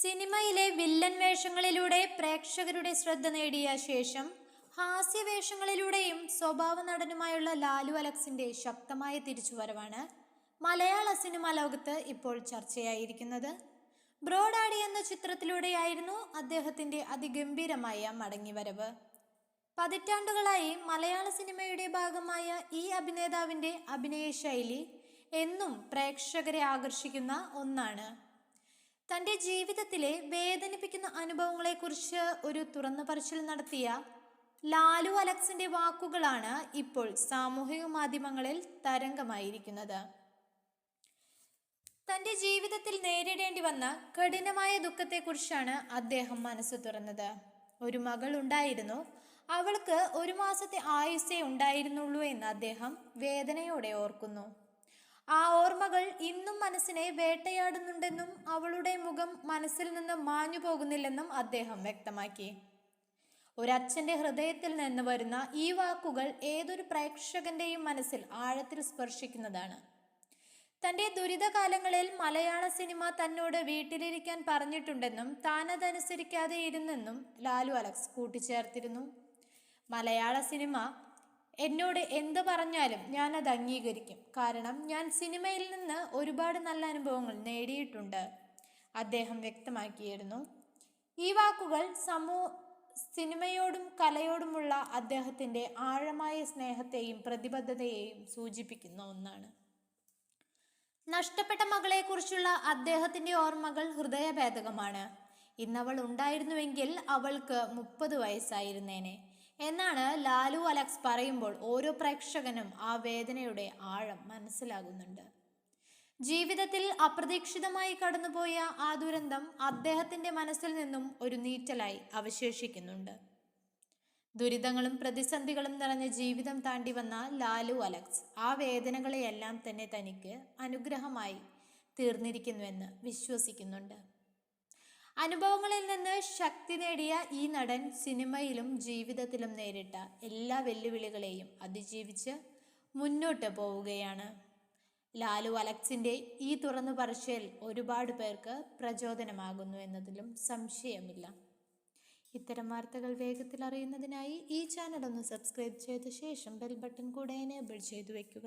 സിനിമയിലെ വില്ലൻ വേഷങ്ങളിലൂടെ പ്രേക്ഷകരുടെ ശ്രദ്ധ നേടിയ ശേഷം ഹാസ്യവേഷങ്ങളിലൂടെയും സ്വഭാവ നടനുമായുള്ള ലാലു അലക്സിന്റെ ശക്തമായ തിരിച്ചുവരവാണ് മലയാള സിനിമാ ലോകത്ത് ഇപ്പോൾ ചർച്ചയായിരിക്കുന്നത്. ബ്രോഡാഡി എന്ന ചിത്രത്തിലൂടെയായിരുന്നു അദ്ദേഹത്തിന്റെ അതിഗംഭീരമായ മടങ്ങിവരവ്. പതിറ്റാണ്ടുകളായി മലയാള സിനിമയുടെ ഭാഗമായ ഈ അഭിനേതാവിന്റെ അഭിനയ ശൈലി എന്നും പ്രേക്ഷകരെ ആകർഷിക്കുന്ന ഒന്നാണ്. തന്റെ ജീവിതത്തിലെ വേദനിപ്പിക്കുന്ന അനുഭവങ്ങളെക്കുറിച്ച് ഒരു തുറന്നു പറച്ചിൽ നടത്തിയ ലാലു അലക്സിന്റെ വാക്കുകളാണ് ഇപ്പോൾ സാമൂഹിക മാധ്യമങ്ങളിൽ തരംഗമായിരിക്കുന്നത്. തന്റെ ജീവിതത്തിൽ നേരിടേണ്ടി വന്ന കഠിനമായ ദുഃഖത്തെക്കുറിച്ചാണ് അദ്ദേഹം മനസ്സ് തുറന്നത്. ഒരു മകൾ ഉണ്ടായിരുന്നു. അവൾക്ക് ഒരു മാസത്തെ ആയുസ്സേ ഉണ്ടായിരുന്നുള്ളൂ എന്ന് അദ്ദേഹം വേദനയോടെ ഓർക്കുന്നു. ആ ഓർമ്മകൾ ഇന്നും മനസ്സിനെ വേട്ടയാടുന്നുണ്ടെന്നും അവളുടെ മുഖം മനസ്സിൽ നിന്ന് മാഞ്ഞു പോകുന്നില്ലെന്നും അദ്ദേഹം വ്യക്തമാക്കി. ഒരച്ഛന്റെ ഹൃദയത്തിൽ നിന്ന് വരുന്ന ഈ വാക്കുകൾ ഏതൊരു പ്രേക്ഷകന്റെയും മനസ്സിൽ ആഴത്തിൽ സ്പർശിക്കുന്നതാണ്. തന്റെ ദുരിതകാലങ്ങളിൽ മലയാള സിനിമ തന്നോട് വീട്ടിലിരിക്കാൻ പറഞ്ഞിട്ടുണ്ടെന്നും താനതനുസരിക്കാതെ ഇരുന്നെന്നും ലാലു അലക്സ് കൂട്ടിച്ചേർത്തിരുന്നു. മലയാള സിനിമ എന്നോട് എന്ത് പറഞ്ഞാലും ഞാൻ അത് അംഗീകരിക്കും. കാരണം ഞാൻ സിനിമയിൽ നിന്ന് ഒരുപാട് നല്ല അനുഭവങ്ങൾ നേടിയിട്ടുണ്ട്. അദ്ദേഹം വ്യക്തമാക്കിയിരുന്നു. ഈ വാക്കുകൾ സമൂ സിനിമയോടും കലയോടുമുള്ള അദ്ദേഹത്തിന്റെ ആഴമായ സ്നേഹത്തെയും പ്രതിബദ്ധതയെയും സൂചിപ്പിക്കുന്ന ഒന്നാണ്. നഷ്ടപ്പെട്ട മകളെക്കുറിച്ചുള്ള അദ്ദേഹത്തിന്റെ ഓർമ്മകൾ ഹൃദയഭേദകമാണ്. ഇന്നവൾ ഉണ്ടായിരുന്നുവെങ്കിൽ അവൾക്ക് മുപ്പത് വയസ്സായിരുന്നേനെ. എന്നാണ് ലാലു അലക്സ് പറയുമ്പോൾ ഓരോ പ്രേക്ഷകനും ആ വേദനയുടെ ആഴം മനസ്സിലാകുന്നുണ്ട്. ജീവിതത്തിൽ അപ്രതീക്ഷിതമായി കടന്നുപോയ ആ ദുരന്തം അദ്ദേഹത്തിന്റെ മനസ്സിൽ നിന്നും ഒരു നീറ്റലായി അവശേഷിക്കുന്നുണ്ട്. ദുരിതങ്ങളും പ്രതിസന്ധികളും നിറഞ്ഞ ജീവിതം താണ്ടി വന്ന ലാലു അലക്സ് ആ വേദനകളെയെല്ലാം തന്നെ തനിക്ക് അനുഗ്രഹമായി തീർന്നിരിക്കുന്നുവെന്ന് വിശ്വസിക്കുന്നുണ്ട്. അനുഭവങ്ങളിൽ നിന്ന് ശക്തി നേടിയ ഈ നടൻ സിനിമയിലും ജീവിതത്തിലും നേരിട്ട എല്ലാ വെല്ലുവിളികളെയും അതിജീവിച്ച് മുന്നോട്ട് പോവുകയാണ്. ലാലു അലക്സിന്റെ ഈ തുറന്നു പറച്ചിൽ ഒരുപാട് പേർക്ക് പ്രചോദനമാകുന്നു എന്നതിലും സംശയമില്ല. ഇത്തരം വാർത്തകൾ വേഗത്തിൽ അറിയുന്നതിനായി ഈ ചാനൽ ഒന്ന് സബ്സ്ക്രൈബ് ചെയ്ത ശേഷം ബെൽ ബട്ടൺ കൂടെ എനേബിൾ ചെയ്തു വെക്കുക.